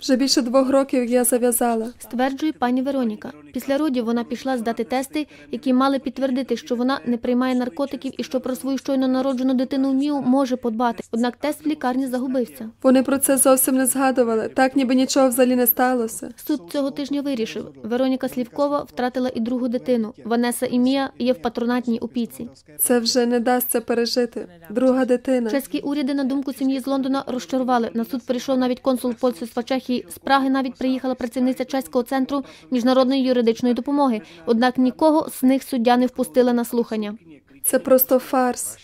Вже більше двох років я зав'язала. Стверджує пані Вероніка. Після родів вона пішла здати тести, які мали підтвердити, що вона не приймає наркотиків і що про свою щойно народжену дитину Мію може подбати. Однак тест в лікарні загубився. Вони про це зовсім не згадували, так ніби нічого взагалі не сталося. Суд цього тижня вирішив. Вероніка Слівкова втратила і другу дитину. Ванеса і Мія є в патронатній опіці. Це вже не дасться пережити. Друга дитина. Чеські уряди, на думку сім'ї з Лондона, розчарували. На суд прийшов навіть консул посольства Чехії. З Праги навіть приїхала працівниця чеського центру міжнародної юридичної допомоги. Однак нікого з них суддя не впустила на слухання. Це просто фарс.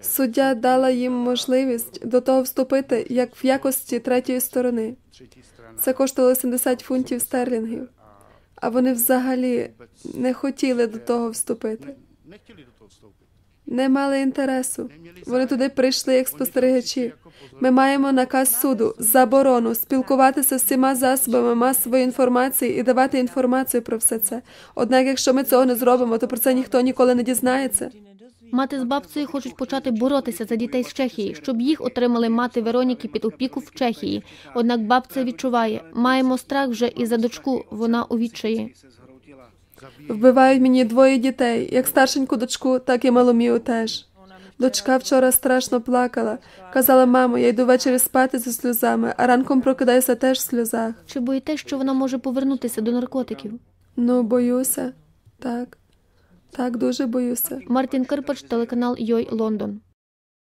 Суддя дала їм можливість до того вступити, як в якості третьої сторони. Це коштувало 70 фунтів стерлінгів. А вони взагалі не хотіли до того вступити. Не мали інтересу. Вони туди прийшли як спостерігачі. Ми маємо наказ суду, заборону спілкуватися з всіма засобами масової інформації і давати інформацію про все це. Однак, якщо ми цього не зробимо, то про це ніхто ніколи не дізнається. Мати з бабцею хочуть почати боротися за дітей з Чехії, щоб їх отримали мати Вероніки під опіку в Чехії. Однак бабця відчуває, маємо страх вже і за дочку. Вона у відчаї. Вбивають мені двоє дітей, як старшеньку дочку, так і маломію теж. Дочка вчора страшно плакала. Казала, мамо, я йду ввечері спати зі сльозами, а ранком прокидаюся теж в сльозах. Чи боїтесь, що вона може повернутися до наркотиків? Ну, боюся. Так. Так, дуже боюся. Мартін Кирпач, телеканал Йой Лондон.